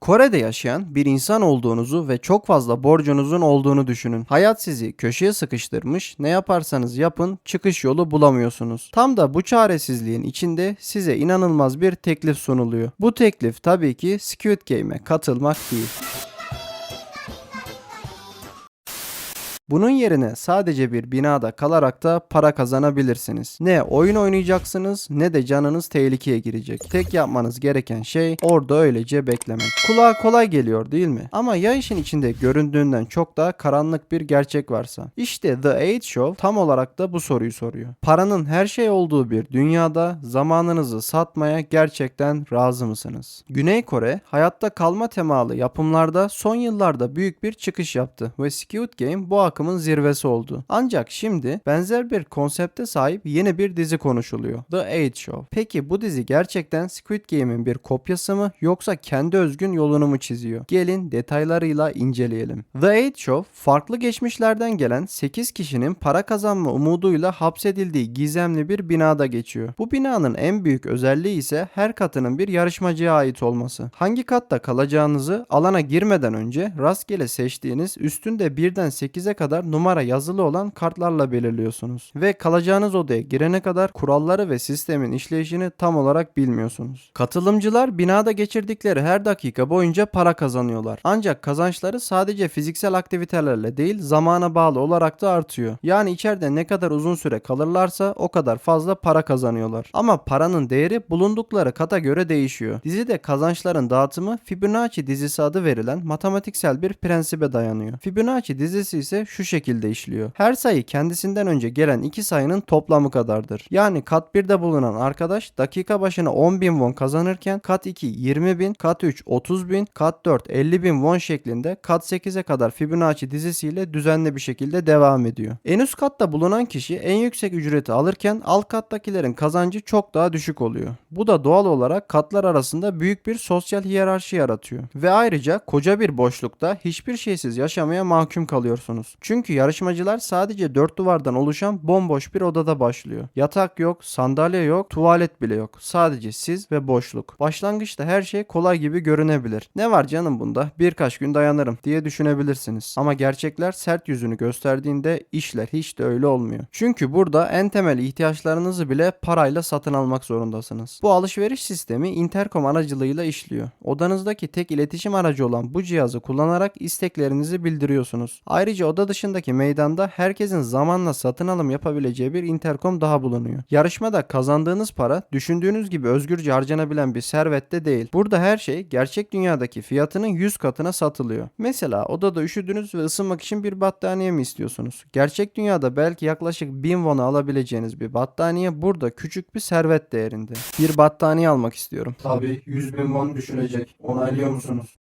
Kore'de yaşayan bir insan olduğunuzu ve çok fazla borcunuzun olduğunu düşünün. Hayat sizi köşeye sıkıştırmış, ne yaparsanız yapın çıkış yolu bulamıyorsunuz. Tam da bu çaresizliğin içinde size inanılmaz bir teklif sunuluyor. Bu teklif tabii ki Squid Game'e katılmak değil. Bunun yerine sadece bir binada kalarak da para kazanabilirsiniz. Ne oyun oynayacaksınız ne de canınız tehlikeye girecek. Tek yapmanız gereken şey orada öylece beklemek. Kulağa kolay geliyor değil mi? Ama ya işin içinde göründüğünden çok daha karanlık bir gerçek varsa? İşte The Eight Show tam olarak da bu soruyu soruyor. Paranın her şey olduğu bir dünyada zamanınızı satmaya gerçekten razı mısınız? Güney Kore hayatta kalma temalı yapımlarda son yıllarda büyük bir çıkış yaptı ve Squid Game bu akımın zirvesi oldu. Ancak şimdi benzer bir konsepte sahip yeni bir dizi konuşuluyor. The Eight Show. Peki bu dizi gerçekten Squid Game'in bir kopyası mı yoksa kendi özgün yolunu mu çiziyor? Gelin detaylarıyla inceleyelim. The Eight Show farklı geçmişlerden gelen 8 kişinin para kazanma umuduyla hapsedildiği gizemli bir binada geçiyor. Bu binanın en büyük özelliği ise her katının bir yarışmacıya ait olması. Hangi katta kalacağınızı alana girmeden önce rastgele seçtiğiniz üstünde birden 8'e kadar numara yazılı olan kartlarla belirliyorsunuz. Ve kalacağınız odaya girene kadar kuralları ve sistemin işleyişini tam olarak bilmiyorsunuz. Katılımcılar binada geçirdikleri her dakika boyunca para kazanıyorlar. Ancak kazançları sadece fiziksel aktivitelerle değil zamana bağlı olarak da artıyor. Yani içeride ne kadar uzun süre kalırlarsa o kadar fazla para kazanıyorlar. Ama paranın değeri bulundukları kata göre değişiyor. Dizide kazançların dağıtımı Fibonacci dizisi adı verilen matematiksel bir prensibe dayanıyor. Fibonacci dizisi ise şu şekilde işliyor. Her sayı kendisinden önce gelen iki sayının toplamı kadardır. Yani kat 1'de bulunan arkadaş dakika başına 10.000 won kazanırken kat 2 20.000, kat 3 30.000, kat 4 50.000 won şeklinde kat 8'e kadar Fibonacci dizisiyle düzenli bir şekilde devam ediyor. En üst katta bulunan kişi en yüksek ücreti alırken alt kattakilerin kazancı çok daha düşük oluyor. Bu da doğal olarak katlar arasında büyük bir sosyal hiyerarşi yaratıyor. Ve ayrıca koca bir boşlukta hiçbir şeysiz yaşamaya mahkum kalıyorsunuz. Çünkü yarışmacılar sadece dört duvardan oluşan bomboş bir odada başlıyor. Yatak yok, sandalye yok, tuvalet bile yok. Sadece siz ve boşluk. Başlangıçta her şey kolay gibi görünebilir. Ne var canım bunda? Birkaç gün dayanırım diye düşünebilirsiniz. Ama gerçekler sert yüzünü gösterdiğinde işler hiç de öyle olmuyor. Çünkü burada en temel ihtiyaçlarınızı bile parayla satın almak zorundasınız. Bu alışveriş sistemi interkom aracılığıyla işliyor. Odanızdaki tek iletişim aracı olan bu cihazı kullanarak isteklerinizi bildiriyorsunuz. Ayrıca oda dışındaki meydanda herkesin zamanla satın alım yapabileceği bir interkom daha bulunuyor. Yarışmada kazandığınız para düşündüğünüz gibi özgürce harcanabilen bir servette değil. Burada her şey gerçek dünyadaki fiyatının 100 katına satılıyor. Mesela odada üşüdünüz ve ısınmak için bir battaniye mi istiyorsunuz? Gerçek dünyada belki yaklaşık 1000 won'a alabileceğiniz bir battaniye burada küçük bir servet değerinde. Bir battaniye almak istiyorum. Tabii 100 bin won düşülecek. Onaylıyor musunuz?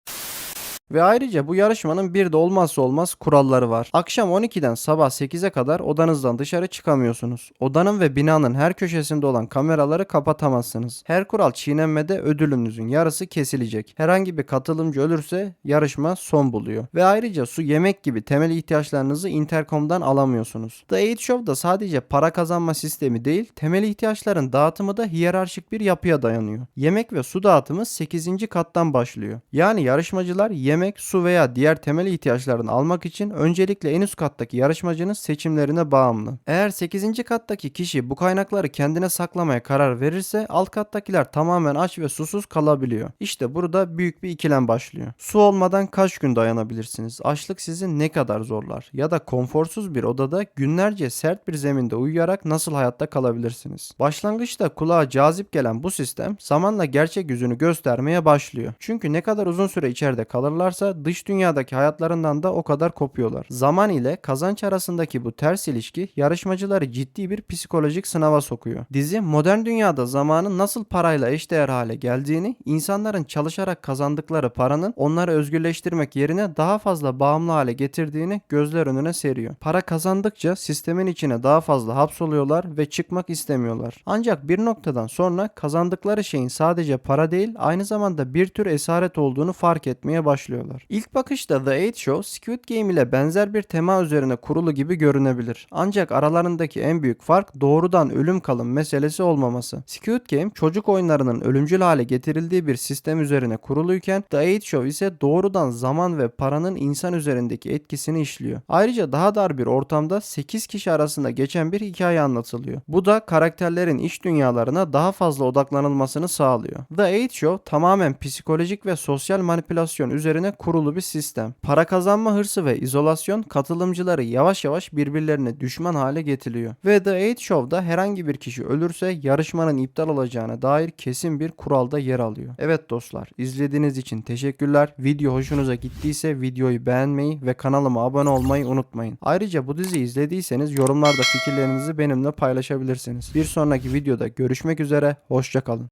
Ve ayrıca bu yarışmanın bir de olmazsa olmaz kuralları var. Akşam 12'den sabah 8'e kadar odanızdan dışarı çıkamıyorsunuz. Odanın ve binanın her köşesinde olan kameraları kapatamazsınız. Her kural çiğnenmede ödülünüzün yarısı kesilecek. Herhangi bir katılımcı ölürse yarışma son buluyor. Ve ayrıca su, yemek gibi temel ihtiyaçlarınızı interkomdan alamıyorsunuz. The Eight Show'da sadece para kazanma sistemi değil, temel ihtiyaçların dağıtımı da hiyerarşik bir yapıya dayanıyor. Yemek ve su dağıtımı 8. kattan başlıyor. Yani yarışmacılar yemek, su veya diğer temel ihtiyaçlarını almak için öncelikle en üst kattaki yarışmacının seçimlerine bağımlı. Eğer 8. kattaki kişi bu kaynakları kendine saklamaya karar verirse alt kattakiler tamamen aç ve susuz kalabiliyor. İşte burada büyük bir ikilem başlıyor. Su olmadan kaç gün dayanabilirsiniz? Açlık sizi ne kadar zorlar? Ya da konforsuz bir odada günlerce sert bir zeminde uyuyarak nasıl hayatta kalabilirsiniz? Başlangıçta kulağa cazip gelen bu sistem zamanla gerçek yüzünü göstermeye başlıyor. Çünkü ne kadar uzun süre içeride kalırlarsa dış dünyadaki hayatlarından da o kadar kopuyorlar. Zaman ile kazanç arasındaki bu ters ilişki yarışmacıları ciddi bir psikolojik sınava sokuyor. Dizi modern dünyada zamanın nasıl parayla eşdeğer hale geldiğini, insanların çalışarak kazandıkları paranın onları özgürleştirmek yerine daha fazla bağımlı hale getirdiğini gözler önüne seriyor. Para kazandıkça sistemin içine daha fazla hapsoluyorlar ve çıkmak istemiyorlar. Ancak bir noktadan sonra kazandıkları şeyin sadece para değil, aynı zamanda bir tür esaret olduğunu fark etmeye başlıyorlar. Saklıyorlar. İlk bakışta The Eight Show Squid Game ile benzer bir tema üzerine kurulu gibi görünebilir. Ancak aralarındaki en büyük fark doğrudan ölüm kalım meselesi olmaması. Squid Game çocuk oyunlarının ölümcül hale getirildiği bir sistem üzerine kuruluyken The Eight Show ise doğrudan zaman ve paranın insan üzerindeki etkisini işliyor. Ayrıca daha dar bir ortamda 8 kişi arasında geçen bir hikaye anlatılıyor. Bu da karakterlerin iç dünyalarına daha fazla odaklanılmasını sağlıyor. The Eight Show tamamen psikolojik ve sosyal manipülasyon üzerine kurulu bir sistem. Para kazanma hırsı ve izolasyon katılımcıları yavaş yavaş birbirlerine düşman hale getiriyor. Ve The Eight Show'da herhangi bir kişi ölürse yarışmanın iptal olacağına dair kesin bir kuralda yer alıyor. Evet dostlar izlediğiniz için teşekkürler. Video hoşunuza gittiyse videoyu beğenmeyi ve kanalıma abone olmayı unutmayın. Ayrıca bu diziyi izlediyseniz yorumlarda fikirlerinizi benimle paylaşabilirsiniz. Bir sonraki videoda görüşmek üzere. Hoşçakalın.